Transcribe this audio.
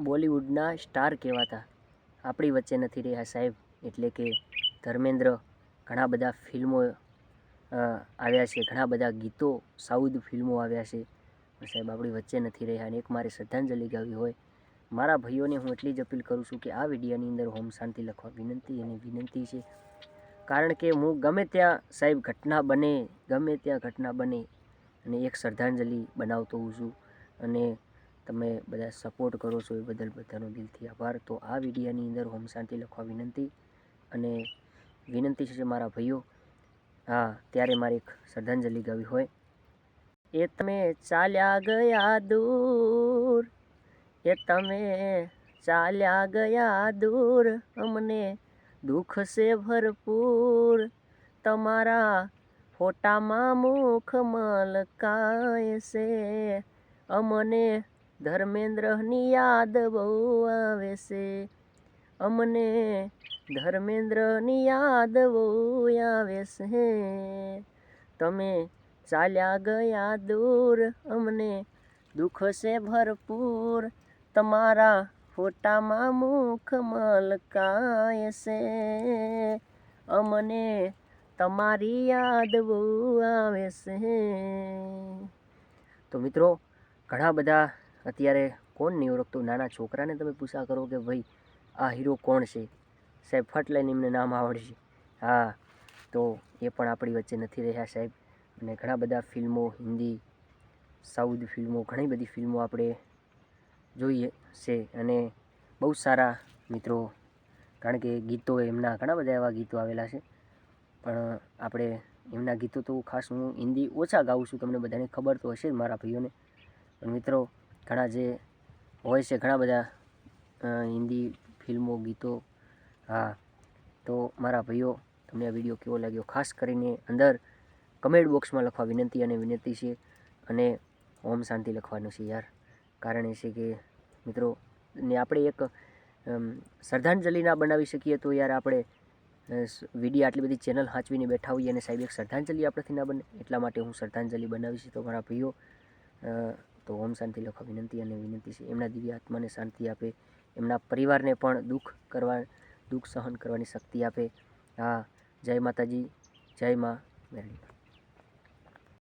બોલિવૂડના સ્ટાર કહેવાતા. આપણી વચ્ચે નથી રહ્યા સાહેબ. એટલે કે ધર્મેન્દ્ર ઘણા બધા ફિલ્મો આવ્યા છે. ઘણા બધા ગીતો, સાઉથ ફિલ્મો આવ્યા છે. સાહેબ, આપણી વચ્ચે નથી રહ્યા અને એક મારે શ્રદ્ધાંજલિ ગાવી હોય. મારા ભાઈઓને હું એટલી જ અપીલ કરું છું કે આ વિડીયોની અંદર હોમ શાંતિ લખવા વિનંતી અને વિનંતી છે. કારણ કે હું ગમે ત્યાં સાહેબ ઘટના બને, ગમે ત્યાં ઘટના બને અને એક શ્રદ્ધાંજલિ બનાવતો હોઉં છું. અને તમે બધા સપોર્ટ કરો છો એ બદલ બધાનો દિલથી આભાર. તો આ વિડીયાની અંદર હોમ શાંતિ લખવા વિનંતી અને વિનંતી છે મારા ભાઈઓ, હા, ત્યારે મારે એક શ્રદ્ધાંજલિ ગાવી હોય. એ તમે ચાલ્યા ગયા દૂર, એ તમે ચાલ્યા ગયા દૂર, અમને દુઃખ છે ભરપૂર. તમારા ફોટામાં મુખ મલકાય છે, અમને ધર્મેન્દ્રની યાદ બહુ આવે છે. અમને ધર્મેન્દ્રની યાદ બહુ આવે છે. તમે ચાલ્યા ગયા દૂર, અમને દુઃખ છે ભરપૂર. તમારા ફોટામાં મુખ મલકાય છે. અમને તમારી યાદ બહુ આવે છે. તો મિત્રો, ઘણા બધા અત્યારે કોણ નહીં ઓળખતું નાના છોકરાને તમે પૂછા કરો કે ભાઈ, આ હીરો કોણ છે? સાહેબ ફટ લઈને એમને નામ આવડશે. હા, તો એ પણ આપણી વચ્ચે નથી રહ્યા સાહેબ. અને ઘણા બધા ફિલ્મો, હિન્દી, સાઉથ ફિલ્મો, ઘણી બધી ફિલ્મો આપણે જોઈએ છે. અને બહુ સારા મિત્રો, કારણ કે ગીતો એમના ઘણા બધા એવા ગીતો આવેલા છે. પણ આપણે એમના ગીતો તો ખાસ હું હિન્દી ઓછા ગાઉં છું. તમને બધાને ખબર તો હશે જ મારા ભાઈઓને. પણ મિત્રો ઘણા જે હોય છે, ઘણા બધા હિન્દી ફિલ્મો, ગીતો. હા, તો મારા ભાઈઓ, તમને આ વીડિયો કેવો લાગ્યો? ખાસ કરીને અંદર કમેન્ટ બોક્સમાં લખવા વિનંતી અને વિનંતી છે અને ઓમ શાંતિ લખવાનું છે યાર. કારણ એ છે કે, મિત્રો, ને આપણે એક શ્રદ્ધાંજલિ ના બનાવી શકીએ તો યાર આપણે વીડિયો આટલી બધી ચેનલ હાંચવીને બેઠા હોઈએ અને સાહેબ એક શ્રદ્ધાંજલિ આપણેથી ના બને, એટલા માટે હું શ્રદ્ધાંજલિ બનાવીશ. તો મારા ભાઈઓ તો ઓમ શાંતિ લખો, વિનંતી અને વિનંતી છે. એમના દિવ્ય આત્માને શાંતિ આપે, એમના પરિવારને પણ દુઃખ કરવા, દુઃખ સહન કરવાની શક્તિ આપે. હા, જય માતાજી, જય મા મેરડી.